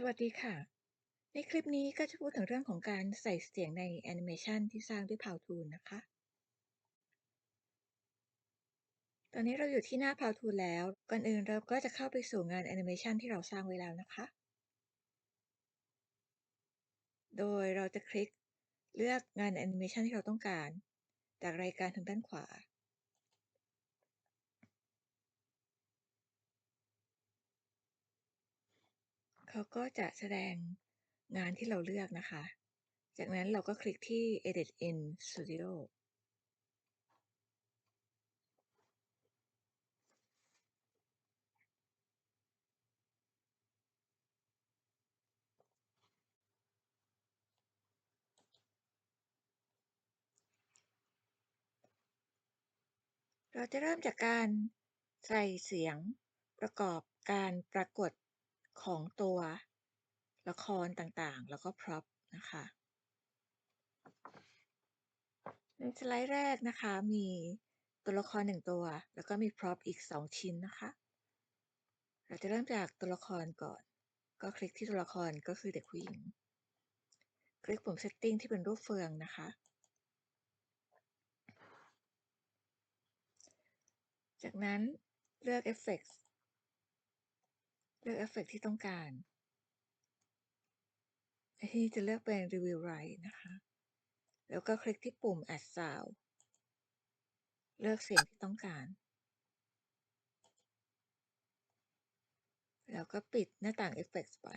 สวัสดีค่ะ ในคลิปนี้ก็จะพูดถึงเรื่องของการใส่เสียงในแอนิเมชันที่สร้างด้วย Powtoon นะคะ ตอนนี้เราอยู่ที่หน้า Powtoon แล้ว ก่อนอื่นเราก็จะเข้าไปสู่งานแอนิเมชันที่เราสร้างไว้แล้วนะคะ โดยเราจะคลิกเลือกงานแอนิเมชันที่เราต้องการ จากรายการทางด้านขวา เขาก็จะแสดงงานที่เราเลือกนะคะ จากนั้นเราก็คลิกที่ Edit in Studio เราจะเริ่มจากการใส่เสียงประกอบการปรากฏ ของตัวละครต่างๆ แล้วก็ prop นะคะ ในสไลด์แรกนะคะมีตัวละครหนึ่งตัว แล้วก็มี prop อีก 2 ชิ้นนะคะ เราจะเริ่มจากตัวละครก่อน ก็คลิกที่ตัวละครก็คือเด็กผู้หญิง คลิกปุ่ม setting ที่เป็นรูปเฟืองนะคะ จากนั้นเลือก Effects ลือก Effect ที่ต้องการที่จะเลือกเป็น Review Right นะคะ แล้วก็คลิกที่ปุ่ม Add Sound เลือกเสียงที่ต้องการ แล้วก็ปิดหน้าต่าง Effects ไป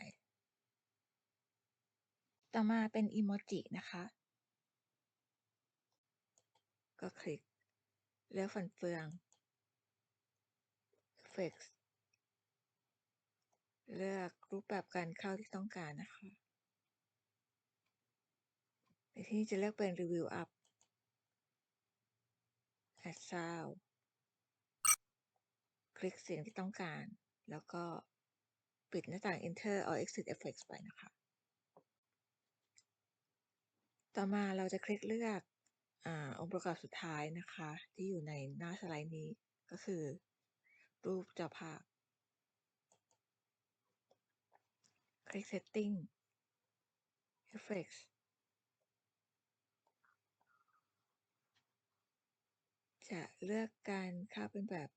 ต่อมาเป็น Emoji นะคะ ก็คลิก เลือกฟันเฟือง Effects เลือกรูปแบบการเข้าที่ต้องการนะคะในที่นี้จะเลือกเป็น Review Up Add Sound คลิกเสียงที่ต้องการ แล้วก็ปิดหน้าต่าง Enter or Exit Effects ไปนะคะ ต่อมาเราจะคลิกเลือกอาองค์ประกอบสุดท้ายนะคะ ที่อยู่ในหน้าสไลด์นี้ก็คือ รูปจอภาพ คลิก Setting Effects จะเลือกการเข้าเป็นแบบ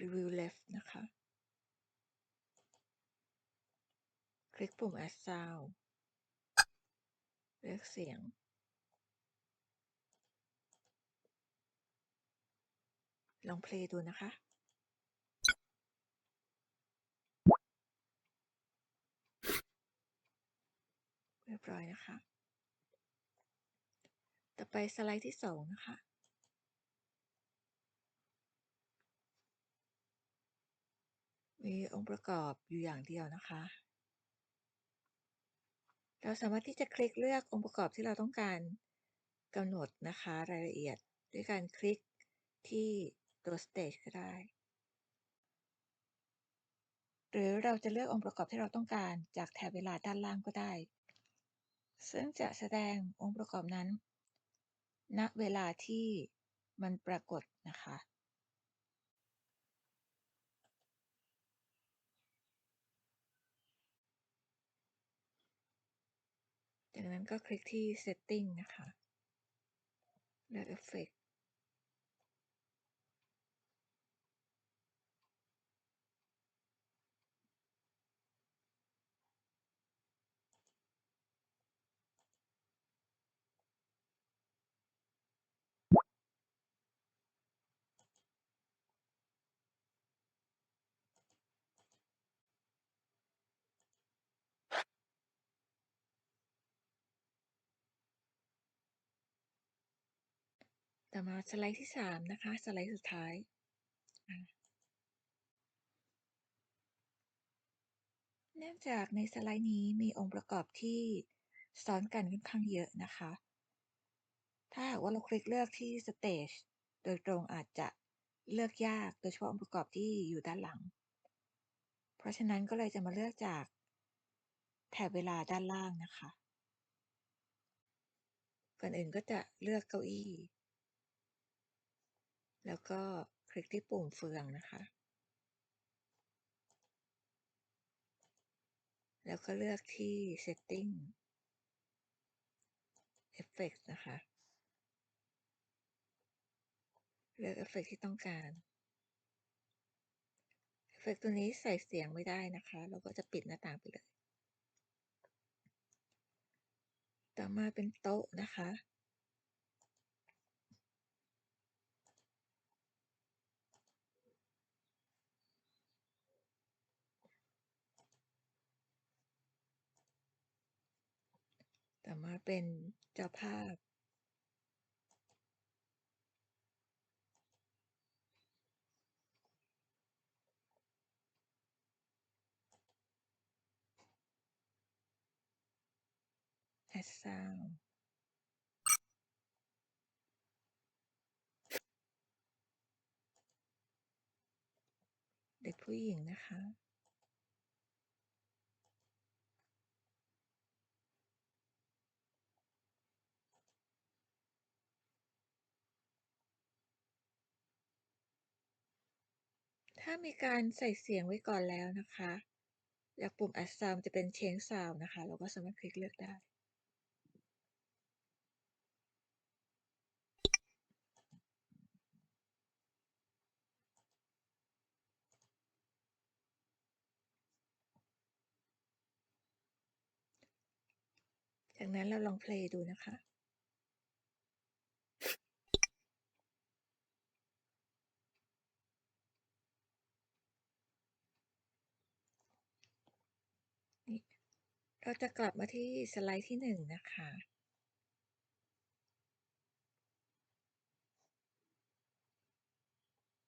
Review Left นะคะ คลิกปุ่ม Add Sound เลือกเสียง ลองเพลย์ดูนะคะ ร้อยนะคะ ต่อไปสไลด์ที่สองนะคะ มีองค์ประกอบอยู่อย่างเดียวนะคะ เราสามารถที่จะคลิกเลือกองค์ประกอบที่เราต้องการกำหนดนะคะรายละเอียดด้วยการคลิกที่ตัว Stage ก็ได้ หรือเราจะเลือกองค์ประกอบที่เราต้องการจากแถบเวลาด้านล่างก็ได้ ซึ่งจะแสดงองค์ประกอบนั้น ณ เวลาที่มันปรากฏนะคะ จากนั้นก็คลิกที่ Setting นะคะ เลือก Effect ต่อมาสไลด์ที่3นะคะ สไลด์สุดท้าย เนื่องจากในสไลด์นี้มีองค์ประกอบที่ซ้อนกันค่อนข้างเยอะนะคะ ถ้าหากว่าเราคลิกเลือกที่ Stage โดยตรงอาจจะเลือกยากโดยเฉพาะองค์ประกอบที่อยู่ด้านหลัง เพราะฉะนั้นก็เลยจะมาเลือกจากแถบเวลาด้านล่างนะคะ ก่อนอื่นก็จะเลือกเก้าอี้ แล้วก็คลิกที่ปุ่มเฟืองนะคะ แล้วก็เลือกที่ Setting effect นะคะ เลือกเอฟเฟกต์ที่ต้องการเอฟเฟกต์ตัวนี้ใส่เสียงไม่ได้นะคะ เราก็จะปิดหน้าต่างไปเลย ต่อมาเป็นโต๊ะนะคะ ต่มาเป็นเจ้าภาพ Add Sound เด็กผู้หญิงนะคะ ถ้ามีการใส่เสียงไว้ก่อนแล้วนะคะ จากปุ่ม Add Sound จะเป็น Change Sound นะคะ เราก็สามารถคลิกเลือกได้ จากนั้นเราลองเพลย์ดูนะคะ เราจะกลับมาที่สไลด์ที่หนึ่งนะคะ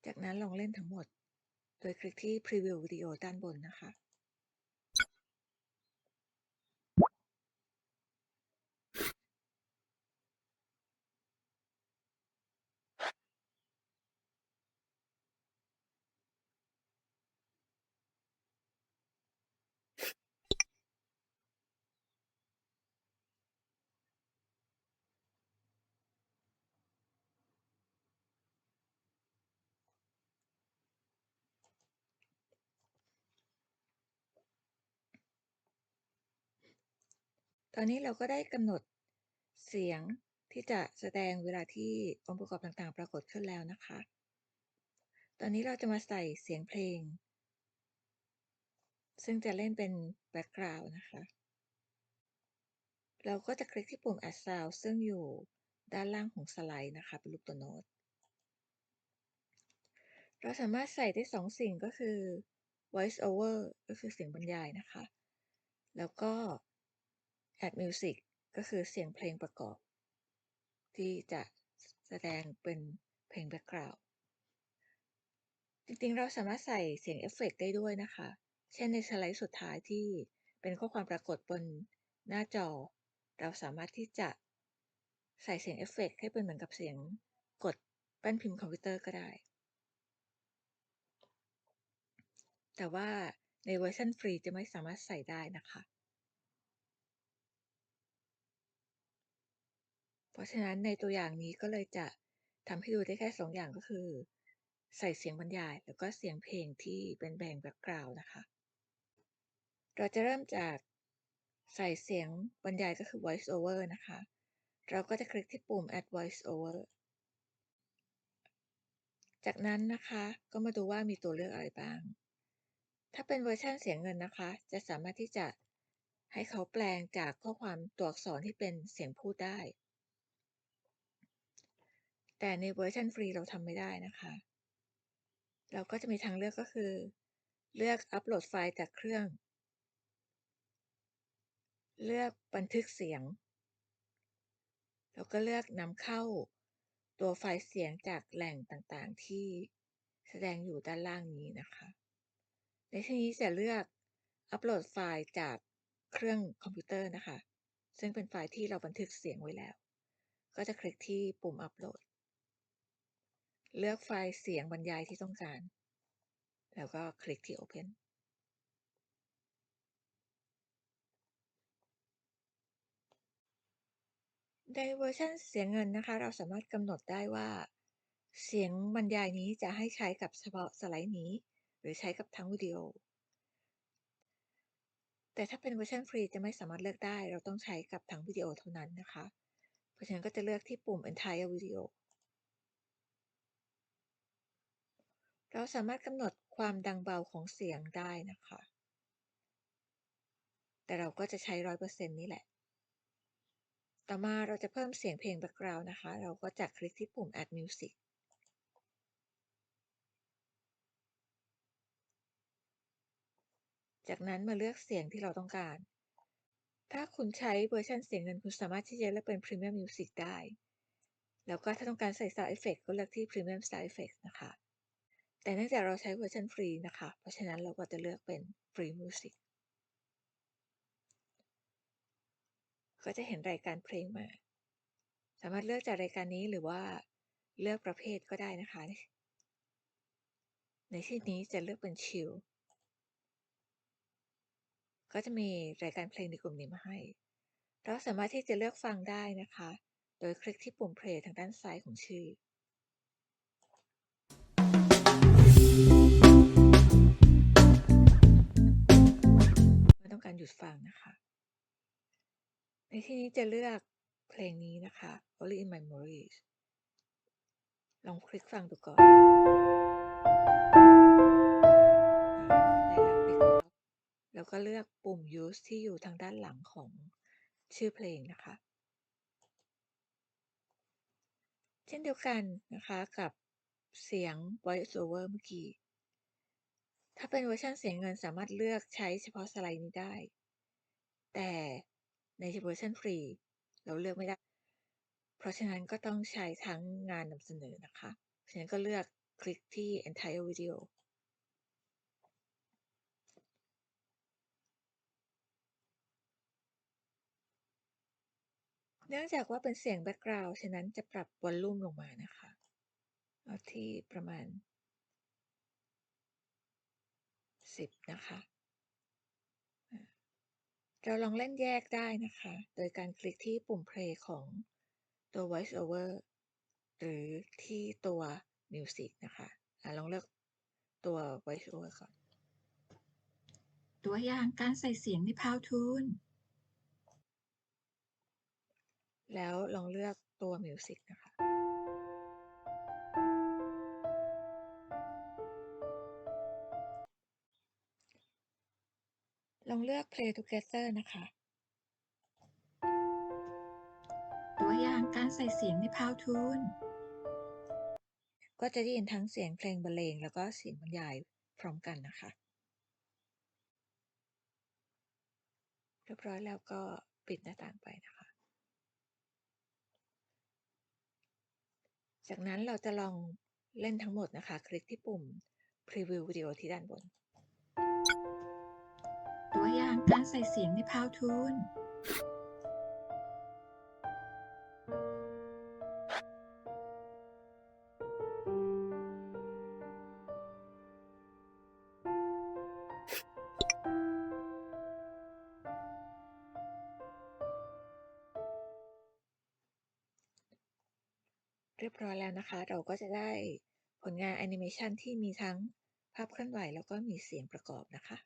จากนั้นลองเล่นทั้งหมด โดยคลิกที่ Preview Video ด้านบนนะคะ ตอนนี้เราก็ได้กำหนดเสียงที่จะแสดงเวลาที่องค์ประกอบต่างๆ ปรากฏขึ้นแล้วนะคะ ตอนนี้เราจะมาใส่เสียงเพลง ซึ่งจะเล่นเป็นแบ็กกราวด์นะคะ เราก็จะคลิกที่ปุ่ม Add Sound ซึ่งอยู่ด้านล่างของสไลด์นะคะ เป็นรูปตัวโน้ต เราสามารถใส่ได้สองสิ่งก็คือ Voice Over ก็คือเสียงบรรยายนะคะ แล้วก็ Add Music ก็คือเสียงเพลงประกอบ ที่จะแสดงเป็นเพลงแบ็กกราวด์จริงๆ เราสามารถใส่เสียงเอฟเฟกต์ได้ด้วยนะคะ เช่นในสไลด์สุดท้ายที่เป็นข้อความปรากฏบนหน้าจอ เราสามารถที่จะใส่เสียงเอฟเฟกต์ให้เป็นเหมือนกับเสียงกดแป้นพิมพ์คอมพิวเตอร์ก็ได้ แต่ว่าในเวอร์ชันฟรีจะไม่สามารถใส่ได้นะคะ เพราะฉะนั้นในตัวอย่างนี้ก็เลยจะทำให้ดูได้แค่สองอย่างก็คือ ใส่เสียงบรรยาย แล้วก็เสียงเพลงที่เป็นแบ่งแบ็กกราวด์นะคะ เราจะเริ่มจากใส่เสียงบรรยายก็คือ voice over นะคะ เราก็จะคลิกที่ปุ่ม add voice over จากนั้นนะคะก็มาดูว่ามีตัวเลือกอะไรบ้าง ถ้าเป็นเวอร์ชันเสียงเงินนะคะ จะสามารถที่จะให้เขาแปลงจากข้อความตัวอักษรที่เป็นเสียงพูดได้ แต่ในเวอร์ชันฟรีเราทำไม่ได้นะคะ เราก็จะมีทางเลือกก็คือ เลือกอัปโหลดไฟล์จากเครื่อง เลือกบันทึกเสียง แล้วก็เลือกนำเข้าตัวไฟล์เสียงจากแหล่งต่างๆ ที่แสดงอยู่ด้านล่างนี้นะคะ ในที่นี้จะเลือกอัปโหลดไฟล์จากเครื่องคอมพิวเตอร์นะคะ ซึ่งเป็นไฟล์ที่เราบันทึกเสียงไว้แล้ว ก็จะคลิกที่ปุ่มอัปโหลด เลือกไฟล์เสียงบรรยายที่ต้องการ แล้วก็คลิกที่ Open ในเวอร์ชันเสียงเงินนะคะ เราสามารถกำหนดได้ว่า เสียงบรรยายนี้จะให้ใช้กับเฉพาะสไลด์นี้ หรือใช้กับทั้งวิดีโอ แต่ถ้าเป็นเวอร์ชันฟรีจะไม่สามารถเลือกได้ เราต้องใช้กับทั้งวิดีโอเท่านั้นนะคะ เพราะฉะนั้นก็จะเลือกที่ปุ่ม Entire Video เราสามารถกำหนดความดังเบาของเสียงได้นะคะ แต่เราก็จะใช้ 100%นี่แหละ ต่อมาเราจะเพิ่มเสียงเพลง Background นะคะ เราก็จะคลิกที่ปุ่ม Add Music จากนั้นมาเลือกเสียงที่เราต้องการ ถ้าคุณใช้เวอร์ชันเสียงเงินคุณสามารถที่จะเลือกเป็น Premium Music ได้ แล้วก็ถ้าต้องการใส่ Sound Effect ก็เลือกที่ Premium Sound Effect นะคะ แต่เนื่องจากเราใช้เวอร์ชันฟรีนะคะ เพราะฉะนั้นเราก็จะเลือกเป็น Free Music ก็จะเห็นรายการเพลงมา สามารถเลือกจากรายการนี้หรือว่าเลือกประเภทก็ได้นะคะ ในที่นี้จะเลือกเป็น Chill ก็จะมีรายการเพลงในกลุ่มนี้มาให้ เราสามารถที่จะเลือกฟังได้นะคะ โดยคลิกที่ปุ่ม Play ทางด้านซ้ายของชื่อ ในที่นี้จะเลือกเพลงนี้นะคะ Only in My Memories ลองคลิกฟังดูก่อนแล้วคลิกปั๊บแล้วก็เลือกปุ่ม Use ที่อยู่ทางด้านหลังของชื่อเพลงนะคะ เช่นเดียวกันนะคะกับเสียง Voice Over เมื่อกี้ ถ้าเป็นเวอร์ชันเสียงเงินสามารถเลือกใช้เฉพาะสไลด์นี้ได้ แต่ ในเวอร์ชันฟรี เราเลือกไม่ได้ เพราะฉะนั้นก็ต้องใช้ทั้งงานนำเสนอนะคะเพราะฉะนั้นก็เลือกคลิกที่ Entire Video เนื่องจากว่าเป็นเสียงแบ็กกราวด์ฉะนั้นจะปรับวอลลุ่มลงมานะคะ เอาที่ประมาณ 10 นะคะ เราลองเล่นแยกได้นะคะ โดยการคลิกที่ปุ่ม Play ของตัว Voice Over หรือที่ตัว Music นะคะอะลองเลือกตัว Voice Over ก่อน ตัวอย่างการใส่เสียงใน Power Tune แล้วลองเลือกตัว Music นะคะ องเลือก Play Together นะคะ ตัวอย่างการใส่เสียงใน Power Tune ก็จะได้ยินทั้งเสียงเพลงบรรเลงแล้วก็เสียงบรรยายพร้อมกันนะคะ เรียบร้อยแล้วก็ปิดหน้าต่างไปนะคะ จากนั้นเราจะลองเล่นทั้งหมดนะคะ คลิกที่ปุ่ม Preview วิดีโอที่ด้านบนตัวอ ยางการใส่เสียงใน Power Tune เรียบร้อยแล้วนะคะ เราก็จะได้ผลงานแอนิเมชันที่มีทั้งภาพเคลื่อนไหวแล้วก็มีเสียงประกอบนะคะ